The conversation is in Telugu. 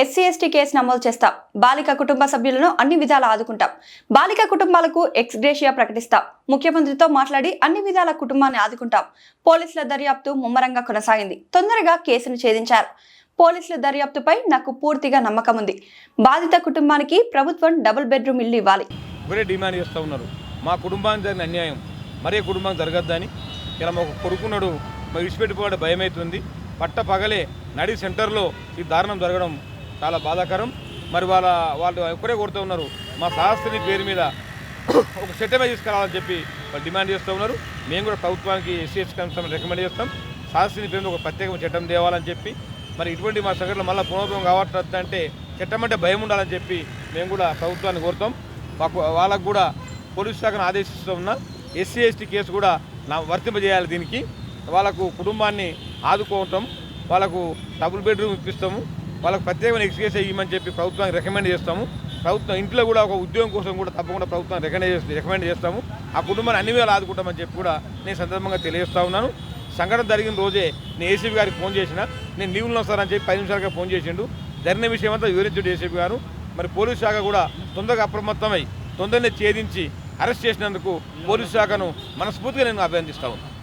ఎస్సీ ఎస్టీ కేసు నమోదు చేస్తాం. బాలిక కుటుంబ సభ్యులను అన్ని విధాలా ఆదుకుంటాం. బాలిక కుటుంబాలకు ఎక్స్గ్రేషియా ప్రకటిస్తాం. ముఖ్యమంత్రితో మాట్లాడి అన్ని విధాల కుటుంబాన్ని ఆదుకుంటాం. పోలీసుల దర్యాప్తు ముమ్మరంగా కొనసాగింది. తొందరగా కేసును ఛేదించారు. పోలీసుల దర్యాప్తుపై నాకు పూర్తిగా నమ్మకం ఉంది. బాధిత కుటుంబానికి ప్రభుత్వం డబుల్ బెడ్రూమ్ ఇల్లు ఇవ్వాలి. డిమాండ్ చేస్తూ ఉన్నారు. మా కుటుంబానికి జరిగిన అన్యాయం మరే కుటుంబానికి జరగద్దని. ఇలా మాకు కొడుకున్నాడు మరి విడిచిపెట్టిపోవడం భయం పట్ట పగలే నడి సెంటర్లో ఈ దారుణం జరగడం చాలా బాధాకరం. మరి వాళ్ళ వాళ్ళు ఒకరే కొడుతూ ఉన్నారు. మా సహస్త్రి పేరు మీద ఒక చట్టమే తీసుకురావాలని చెప్పి వాళ్ళు డిమాండ్ చేస్తూ ఉన్నారు. మేము కూడా ప్రభుత్వానికి ఎస్సీఎస్ కమిషన్ రికమెండ్ చేస్తాం. శాస్త్రిని పేరు మీద ఒక ప్రత్యేక చట్టం తేవాలని చెప్పి మరి ఇటువంటి మా సంఘటనలు మళ్ళీ పునరుద్ధం కావట్లేదు అంటే చట్టం అంటే భయం ఉండాలని చెప్పి మేము కూడా ప్రభుత్వాన్ని కోరుతాం. మాకు వాళ్ళకు కూడా పోలీస్ శాఖను ఆదేశిస్తూ ఉన్నా ఎస్సీ ఎస్టీ కేసు కూడా నా వర్తింపజేయాలి దీనికి. వాళ్ళకు కుటుంబాన్ని ఆదుకోవటం వాళ్ళకు డబుల్ బెడ్రూమ్ ఇప్పిస్తాము. వాళ్ళకు ప్రత్యేకమైన ఎక్స్కేస్ ఇవ్వమని చెప్పి ప్రభుత్వానికి రికమెండ్ చేస్తాము. ప్రభుత్వం ఇంట్లో కూడా ఒక ఉద్యోగం కోసం కూడా తప్పకుండా ప్రభుత్వం రికమెండ్ చేసి రికమెండ్ చేస్తాము. ఆ కుటుంబాన్ని అన్ని వేళ ఆదుకుంటామని చెప్పి కూడా నేను సందర్భంగా తెలియజేస్తా ఉన్నాను. సంఘటన జరిగిన రోజే నేను ఏసీపీ గారికి ఫోన్ చేసిన. నేను లీవ్లో వస్తానని చెప్పి పది నిమిషాలుగా ఫోన్ చేసిండు. జరిగిన విషయం అంతా వివరించాడు ఏసీపీ గారు. మరి పోలీస్ శాఖ కూడా తొందరగా అప్రమత్తమై తొందరనే ఛేదించి అరెస్ట్ చేసినందుకు పోలీస్ శాఖను మనస్ఫూర్తిగా నేను అభినందిస్తా ఉన్నాను